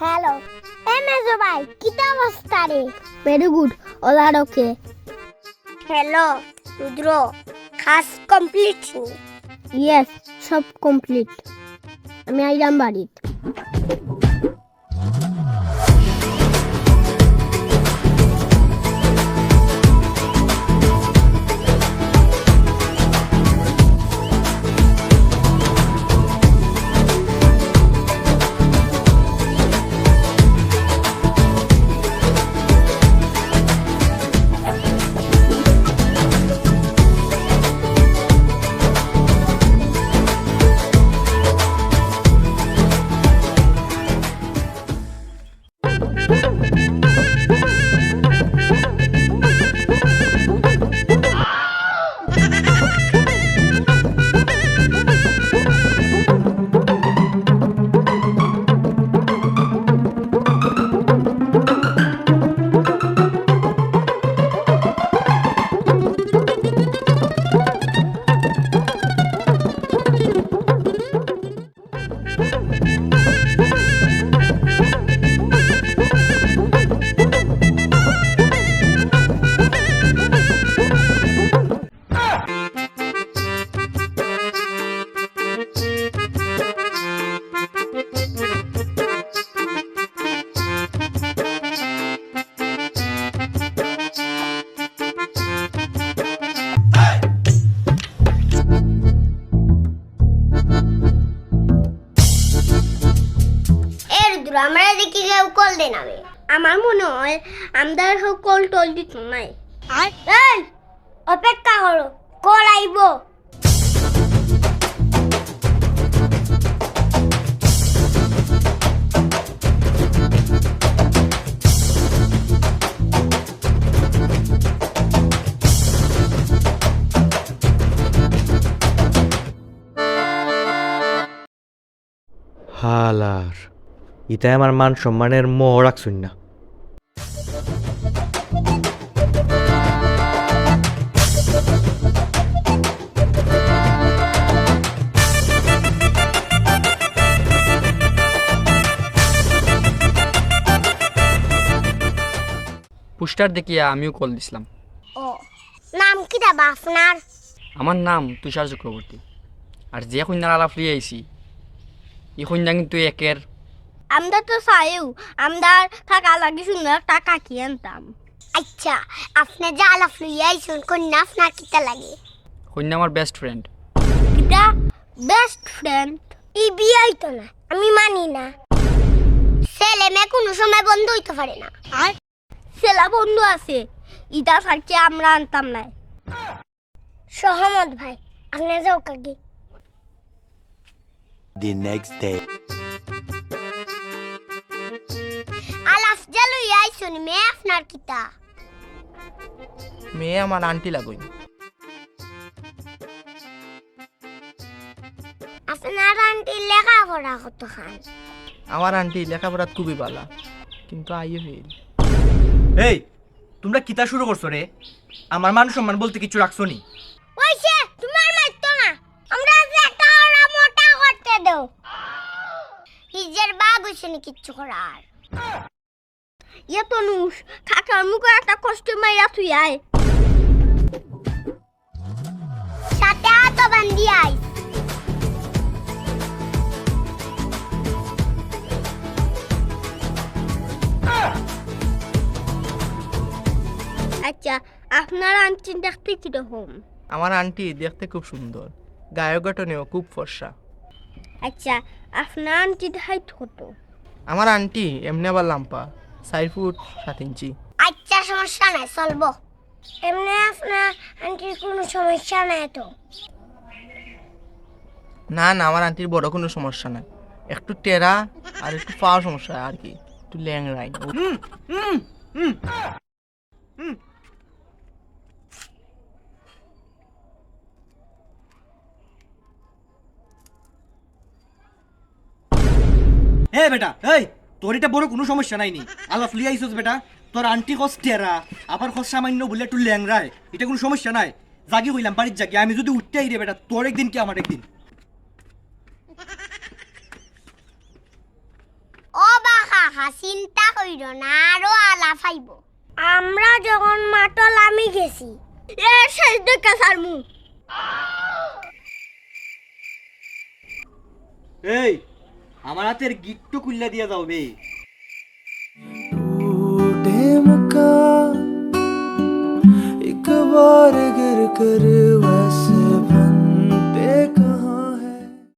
Hello এ মেজো ভাই কিতা অবস্থা রে? ভেরি গুড ওলার ওকে। হ্যালো রুদ্র খাস কমপ্লিট ইয়েস সব কমপ্লিট আমি আইলাম বাড়িত। এ আমরা দেখি কেউ কল দে নামে আমার মনে হয় আমরা সব কল টল দিত নাই এই অপেক্ষা করো কল আইব। হালার। ইতাই আমার মান সম্মানের মোহ রাখছুন না পোস্টার দেখিয়া আমিও কল দিছিলাম। ও নাম কি দাবা আপনার? আমার নাম তুষার চক্রবর্তী। আর যে কন্যার আলাপ লিয়ে আইছি এই কন্যা কিন্তু একের আমরা তো চাইও আমরা থাকা লাগি সুন্দর টাকা কি আনতাম। আচ্ছা আপনি যা আলাপ লইয়া আইসুন কন্যা আপনার কিতা লাগে? কন্যা আমার বেস্ট ফ্রেন্ড কিতা? বেস্ট ফ্রেন্ড ই বিয়ে হইতো না আমি মানি না। ছেলে মেয়ে কোনো সময় বন্ধ হইতে পারে না। আর? ছেলা বন্ধু আছে ইটা সারকে আমরা আনতাম না সহমত ভাই আপনি যাও কাকি। The next day. আইসুন মেয়ে আপনার কিতা মেয়ে আমার আন্টি লাগুই। আপনার আন্টি লেখাপড়া কত খান আমার আন্টি লেখাপড়া খুবই ভালো কিন্তু আইয়ে ফেল। এই তোমরা কিতা শুরু করছ রে? আমার মান সম্মান বলতে কিছু রাখছো নি? ওইসে তোমার মারতো না। আমরা যে একটা ওরা মোটা করতে দাও। হিজের বাঘ হইছে নি কিচ্ছু করার। ইয়ে তনুষ কাকার মুখে একটা কষ্ট মাইরা তুই আয়। সাথে হাত বান্ধি আয়। আচ্ছা আপনার আন্টি দেখতে কীরকম? আমার আন্টি দেখতে খুব সুন্দর। গায়ক গঠনেও খুব ফর্সা। আচ্ছা আপনার আন্টি হাইট কত আমার আন্টি এমনি আবার লাম্পা। চার ফুট সাত ইঞ্চি। আচ্ছা সমস্যা নাই চলবো। এমনি আপনার আন্টির কোনো সমস্যা নাই তো? না না আমার আন্টির বড় কোনো সমস্যা নাই। একটু টেরা আর একটু পাওয়ার সমস্যা আর কি একটু ল্যাংরাই হে বেটা এই! তোর এটা বড় কোনো সমস্যা নাই নি। আলাপ লিয়ে আইসোস বেটা। তোর আন্টি কস টেরা আবার কস সামান্য বলে একটু ল্যাংরায় এটা কোনো সমস্যা নাই। জাগি হইলাম বাড়ির জাগি। আমি যদি উঠতে রে বেটা তোর একদিন কি আমার একদিন? আহা চিন্তা কইর না আরও আলা ফাইব আমরা যখন মাটল আমি গেছি। এ শেষ দেখা সারমু এই আমার হাতের গিট্টু কুল্লা দিয়া যাও বে टूटे मका एक बार गिर कर वैसे